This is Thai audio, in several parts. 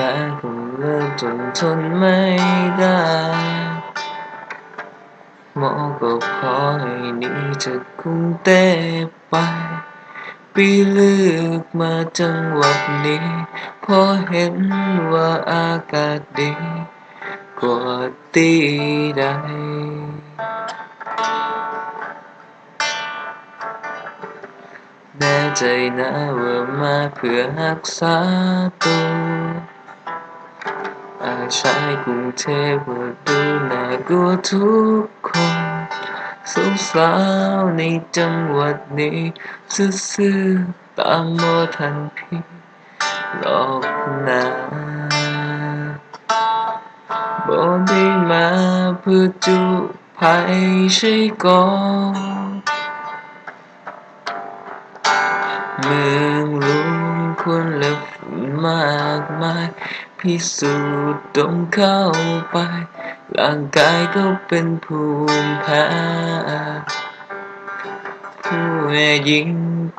แผลคงเลิกจนทนไม่ได้ หมอก็ขอให้นีจากรุงเทพไป ปีเลือกมาจังหวัดนี้เพราะเห็นว่าอากาศดีกว่าที่ใดแน่ใจนะว่ามาเพื่อรักษาตัว ชายกรุงเทพว่าดูน่ากลัวทุกคนสาวสาวในจังหวัดนี้ซื่อๆตามโมทันพี่หลอกนะบ่ได้มาเพื่อจุภัยใช่ก่อนเมืองลวงคนและฝุ่นมากมาย พิสูจน์ต้องเข้าไป ร่างกายก็เป็นภูมิแพ้ผู้แม่หญิง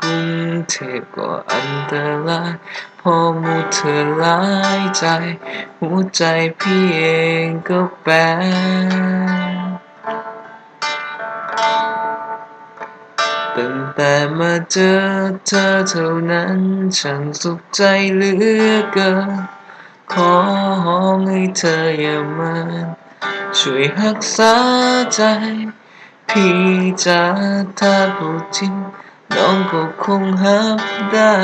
กรุงเทพก็อันตรายพอมูเธอร้ายใจ หัวใจพี่เองก็แปรตั้งแต่มาเจอเธอเท่านั้นช่างสุขใจเหลือเกิน ขอห้องให้เธออย่ามันช่วยรักษาใจ พี่จะถ้าพูดจริงน้องก็คงหับได้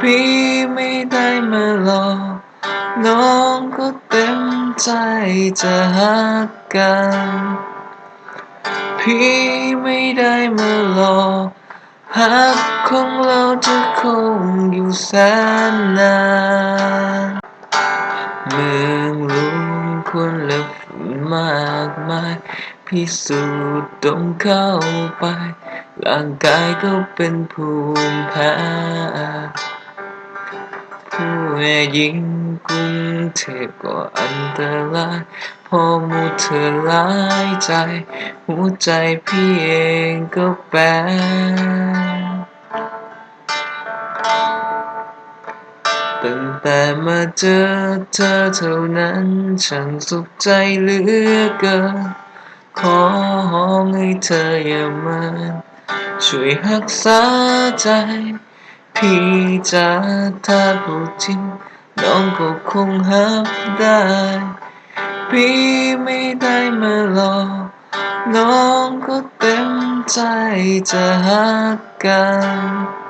พี่ไม่ได้มาหลอกน้องก็เต็มใจจะหักกัน พี่ไม่ได้มาหลอกหักของเราจะคงอยู่แสนนาน พิสูจน์ต้องเข้าไป ร่างกายก็เป็นภูมิแพ้ผู้แม่หญิงกรุงเทพก็อันตรายพอมูเธอร้ายใจ หัวใจพี่เองก็แปรตั้งแต่มาเจอเธอเท่านั้นช่างสุขใจเหลือเกิน ขอห้องให้เธออย่ามันช่วยรักษาใจ พี่จะถ้าพูดจริงน้องก็คงหับได้ พี่ไม่ได้มาหลอกน้องก็เต็มใจจะหักกัน